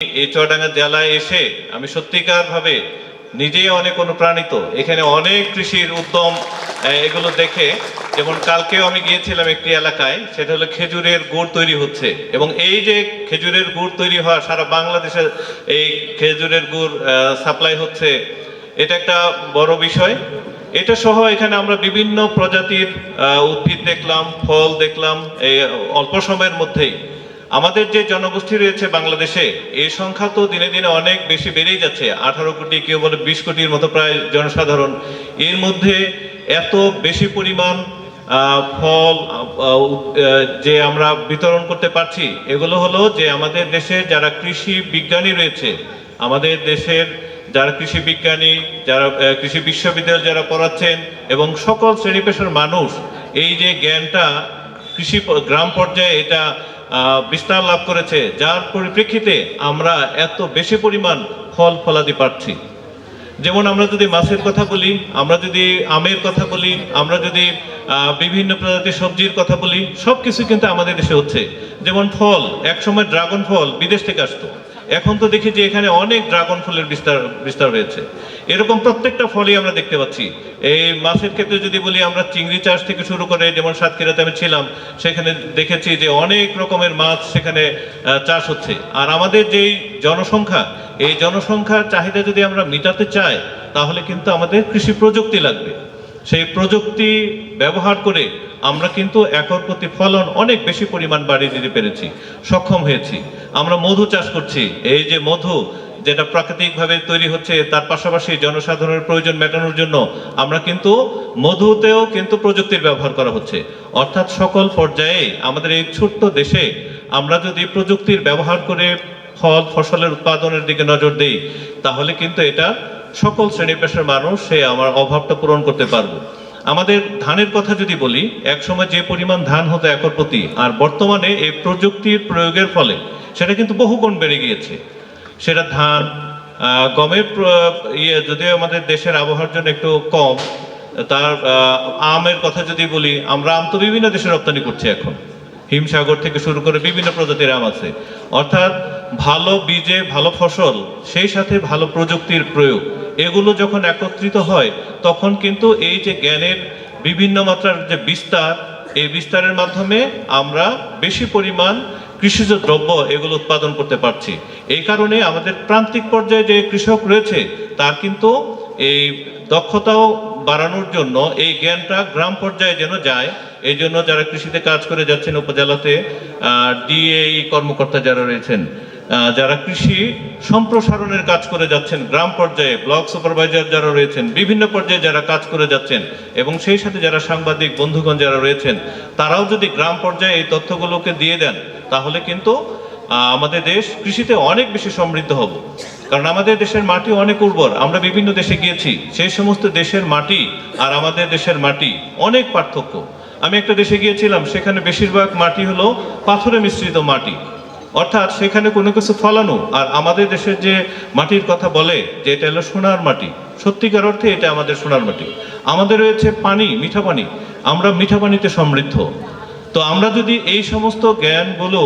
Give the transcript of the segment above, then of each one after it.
এই চুয়াডাঙ্গা জেলায় এসে আমি সত্যিকার ভাবে নিজেই অনেক অনুপ্রাণিত। এখানে অনেক কৃষির উদ্যম এগুলো দেখে, যেমন কালকেও আমি গিয়েছিলাম একটি এলাকায়, সেটা হলো খেজুরের গুড় তৈরি হচ্ছে। এবং এই যে খেজুরের গুড় তৈরি হওয়া সারা বাংলাদেশে এই খেজুরের গুড় সাপ্লাই হচ্ছে, এটা একটা বড় বিষয়। এটা সহ এখানে আমরা বিভিন্ন প্রজাতির উদ্ভিদ দেখলাম, ফল দেখলাম এই অল্প সময়ের মধ্যেই। আমাদের যে জনগোষ্ঠী রয়েছে বাংলাদেশে এই সংখ্যা তো দিনে দিনে অনেক বেশি বেড়েই যাচ্ছে। আঠারো কোটি, কেউ বলে বিশ কোটির মতো প্রায় জনসাধারণ। এর মধ্যে এত বেশি পরিমাণ ফল যে আমরা বিতরণ করতে পারছি, এগুলো হলো যে আমাদের দেশের যারা কৃষি বিজ্ঞানী রয়েছে, আমাদের দেশের যারা কৃষি বিজ্ঞানী, যারা কৃষি বিশ্ববিদ্যালয় যারা পড়াচ্ছেন এবং সকল শ্রেণি পেশার মানুষ, এই যে জ্ঞানটা কৃষি গ্রাম পর্যায়ে এটা বিস্তার লাভ করেছে। যার পরিপ্রেক্ষিতে আমরা এত বেশি পরিমাণ ফল ফলাতে পারছি যেমন আমরা যদি মাছের কথা বলি, আমরা যদি আমের কথা বলি, আমরা যদি বিভিন্ন প্রজাতির সবজির কথা বলি সব কিছু কিন্তু আমাদের দেশে হচ্ছে। যেমন ফল, একসময় ড্রাগন ফল বিদেশ থেকে আসতো। এখন তো দেখি যে এখানে অনেক ড্রাগন ফলের বিস্তার বিস্তার হয়েছে। এরকম প্রত্যেকটা ফলই আমরা দেখতে পাচ্ছি। এই মাছের ক্ষেত্রে যদি বলি, আমরা চিংড়ি চাষ থেকে শুরু করে যেমন সাতক্ষীরাতে আমি ছিলাম, সেখানে দেখেছি যে অনেক রকমের মাছ সেখানে চাষ হচ্ছে। আর আমাদের যেই জনসংখ্যা, এই জনসংখ্যার চাহিদা যদি আমরা মেটাতে চাই, তাহলে কিন্তু আমাদের কৃষি প্রযুক্তি লাগবে। সেই প্রযুক্তি ব্যবহার করে আমরা কিন্তু একর প্রতি ফলন অনেক বেশি পরিমাণ বাড়িয়ে দিতে পেরেছি, সক্ষম হয়েছি। আমরা মধু চাষ করছি। এই যে মধু, যেটা প্রাকৃতিকভাবে তৈরি হচ্ছে, তার পাশাপাশি জনসাধারণের প্রয়োজন মেটানোর জন্য আমরা কিন্তু মধুতেও কিন্তু প্রযুক্তির ব্যবহার করা হচ্ছে। অর্থাৎ সকল পর্যায়ে আমাদের এই ছোট্ট দেশে আমরা যদি প্রযুক্তির ব্যবহার করে ফল, ফসলের উৎপাদনের দিকে নজর দেই, তাহলে কিন্তু এটা সকল শ্রেণি পেশার মানুষ সে আমার অভাবটা পূরণ করতে পারব। আমাদের ধানের কথা যদি বলি, একসময় যে পরিমাণ ধান হতো একর প্রতি, আর বর্তমানে এই প্রযুক্তির প্রয়োগের ফলে সেটা কিন্তু বহুগুণ বেড়ে গিয়েছে। সেটা ধান গমের ইয়ে যদিও আমাদের দেশের আবহাওয়ার জন্য একটু কম, তার আমের কথা যদি বলি, আমরা আম তো বিভিন্ন দেশে রপ্তানি করছি এখন। হিমসাগর থেকে শুরু করে বিভিন্ন প্রজাতির আম আছে। অর্থাৎ ভালো বীজে ভালো ফসল, সেই সাথে ভালো প্রযুক্তির প্রয়োগ, এগুলো যখন একত্রিত হয়, তখন কিন্তু এই যে জ্ঞানের বিভিন্ন মাত্রার যে বিস্তার, এই বিস্তারের মাধ্যমে আমরা বেশি পরিমাণ কৃষিজ দ্রব্য এগুলো উৎপাদন করতে পারছি। এই কারণে আমাদের প্রান্তিক পর্যায়ে যে কৃষক রয়েছে, তার কিন্তু এই দক্ষতাও বাড়ানোর জন্য এই জ্ঞানটা গ্রাম পর্যায়ে যেন যায়, এই জন্য যারা কৃষিতে কাজ করে যাচ্ছেন উপজেলাতে ডিএই কর্মকর্তা যারা রয়েছেন যারা কৃষি সম্প্রসারণের কাজ করে যাচ্ছেন, গ্রাম পর্যায়ে, ব্লক সুপারভাইজার যারা রয়েছেন, বিভিন্ন পর্যায়ে যারা কাজ করে যাচ্ছেন, এবং সেই সাথে যারা সাংবাদিক, বন্ধুগণ যারা রয়েছেন, তারাও যদি গ্রাম পর্যায়ে এই তথ্যগুলোকে দিয়ে দেন, তাহলে কিন্তু আমাদের দেশ কৃষিতে অনেক বেশি সমৃদ্ধ হব। কারণ আমাদের দেশের মাটি অনেক উর্বর। আমরা বিভিন্ন দেশে গিয়েছি, সেই সমস্ত দেশের মাটি আর আমাদের দেশের মাটি অনেক পার্থক্য। আমি একটা দেশে গিয়েছিলাম, সেখানে বেশিরভাগ মাটি হলো পাথরে মিশ্রিত মাটি। অর্থাৎ সেখানে কোনো কিছু ফলানো, আর আমাদের দেশের যে মাটির কথা বলে যে এটা হলো সোনার মাটি, সত্যিকার অর্থে এটা আমাদের সোনার মাটি। আমাদের রয়েছে পানি, মিঠা পানি। আমরা মিঠা পানিতে সমৃদ্ধ। তো আমরা যদি এই সমস্ত জ্ঞানগুলো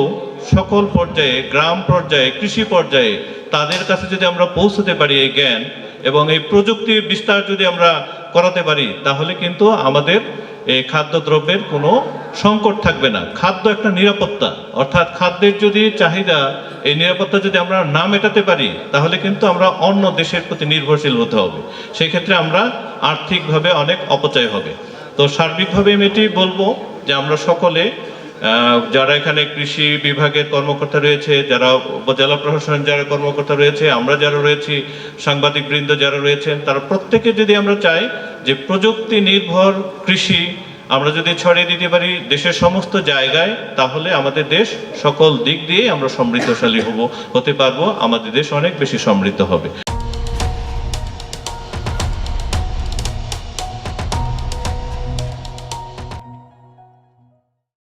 সকল পর্যায়ে, গ্রাম পর্যায়ে, কৃষি পর্যায়ে, তাদের কাছে যদি আমরা পৌঁছতে পারি এই জ্ঞান এবং এই প্রযুক্তির বিস্তার যদি আমরা করাতে পারি, তাহলে কিন্তু আমাদের খাদ্যদ্রব্যের কোনো সংকট থাকবে না। খাদ্য একটা নিরাপত্তা। অর্থাৎ খাদ্যের যদি চাহিদা, এই নিরাপত্তা যদি আমরা না মেটাতে পারি, তাহলে কিন্তু আমরা অন্য দেশের প্রতি নির্ভরশীল হতে হবে। সেক্ষেত্রে আমরা আর্থিকভাবে অনেক অপচয় হবে। তো সার্বিকভাবে আমি এটি বলব যে আমরা সকলে যারা এখানে কৃষি বিভাগের কর্মকর্তা রয়েছে, যারা উপজেলা প্রশাসনের যারা কর্মকর্তা রয়েছে, আমরা যারা রয়েছি সাংবাদিক বৃন্দ যারা রয়েছেন, তারা প্রত্যেকে যদি আমরা চাই যে প্রযুক্তি নির্ভর কৃষি আমরা যদি ছড়িয়ে দিতে পারি দেশের সমস্ত জায়গায়, তাহলে আমাদের দেশ সকল দিক দিয়ে আমরা সমৃদ্ধশালী হব, হতে পারব, আমাদের দেশ অনেক বেশি সমৃদ্ধ হবে।